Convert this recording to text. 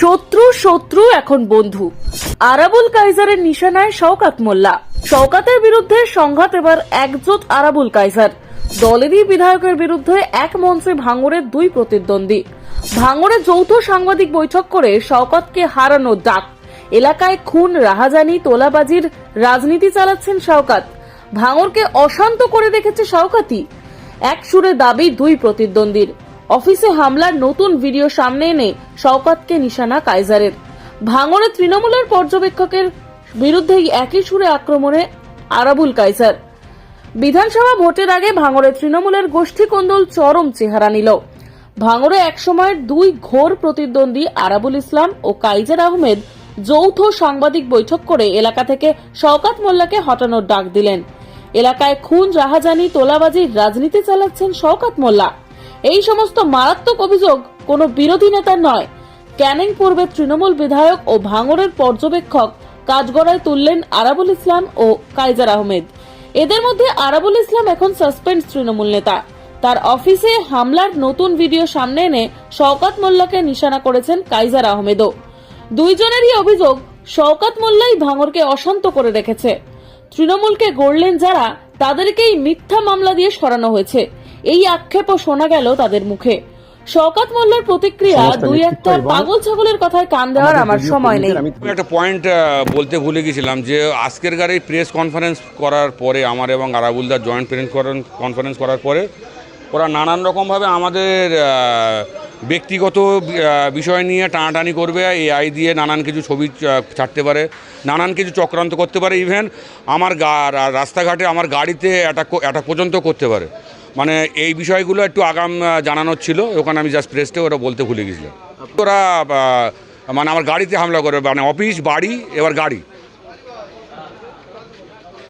শত্রু শত্রু এখন বন্ধু। আরাবুল কাইজারের নিশানায় শওকাত মোল্লা। শওকাতের বিরুদ্ধে সংঘাত এবার একজোট আরাবুল কাইজার দলেরই বিধায়কের বিরুদ্ধে এক মঞ্চে ভাঙড়ের দুই প্রতিদ্বন্দ্বী। ভাঙড়ে যৌথ সাংবাদিক বৈঠক করে শওকতকে হারানোর ডাক। এলাকায় খুন, রাহাজানি, তোলাবাজির রাজনীতি চালাচ্ছেন শওকাত। ভাঙড়কে অশান্ত করে রেখেছে শওকাতই। এক সুরে দাবি দুই প্রতিদ্বন্দ্বীর। অফিসে হামলার নতুন ভিডিও সামনে এনে শওকতকে নিশানা কাইজারের ভাঙড়ে তৃণমূলের পর্যবেক্ষকের বিরুদ্ধেই একই সুরে আক্রমণে আরাবুল কাইজার বিধানসভা ভোটের আগে ভাঙড়ে তৃণমূলের গোষ্ঠী কোন্দল চরম চেহারা নিল। ভাঙড়ে একসময়ের দুই ঘোর প্রতিদ্বন্দ্বী আরাবুল ইসলাম ও কাইজার আহমেদ যৌথ সাংবাদিক বৈঠক করে এলাকা থেকে শওকাত মোল্লাকে হটানোর ডাক দিলেন। এলাকায় খুন, রাহাজানি তোলাবাজির রাজনীতি চালাচ্ছেন শওকাত মোল্লা। এই সমস্ত মারাত্মক অভিযোগ কোনো বিরোধী নেতার নয়। ক্যানিং পূর্বে তৃণমূল বিধায়ক ও ভাঙড়ের পর্যবেক্ষক কাঠগড়ায় তুললেন আরাবুল ইসলাম ও কাইজার আহমেদ। এদের মধ্যে আরাবুল ইসলাম এখন সাসপেন্ড তৃণমূল নেতা। তার অফিসে হামলার নতুন ভিডিও সামনে এনে শওকাত মোল্লাকে নিশানা করেছেন কাইজার আহমেদও। দুইজনেরই অভিযোগ শওকাত মোল্লাই ভাঙরকে অশান্ত করে রেখেছে। তৃণমূলকে গড়লেন যারা, তাদেরকেই মিথ্যা মামলা দিয়ে সরানো হয়েছে। এই আক্ষেপও শোনা গেল তাদের মুখে। শওকাত মোল্লার প্রতিক্রিয়া দুই একটা পাগল ছাগলের কথায় কান দেওয়ার আমার সময় নেই। আমি একটা পয়েন্ট বলতে ভুলে গেছিলাম যে আজকের গাড়ি প্রেস কনফারেন্স করার পরে আমার এবং আরাবুলদার জয়েন্ট প্রেস কনফারেন্স করার পরে ওরা নানান রকমভাবে আমাদের ব্যক্তিগত বিষয় নিয়ে টানাটানি করবে এআই দিয়ে নানান কিছু ছবি ছাড়তে পারে নানান কিছু চক্রান্ত করতে পারে ইভেন আমার গা রাস্তাঘাটে আমার গাড়িতে অ্যাটাক অ্যাটাক পর্যন্ত করতে পারে। মানে এই বিষয়গুলো একটু আগাম জানানোর ছিল, ওখানে আমি জাস্ট প্রেসটে ওরা বলতে ভুলে গেছিলাম ওরা মানে আমার গাড়িতে হামলা করে মানে অফিস, বাড়ি, এবার গাড়ি।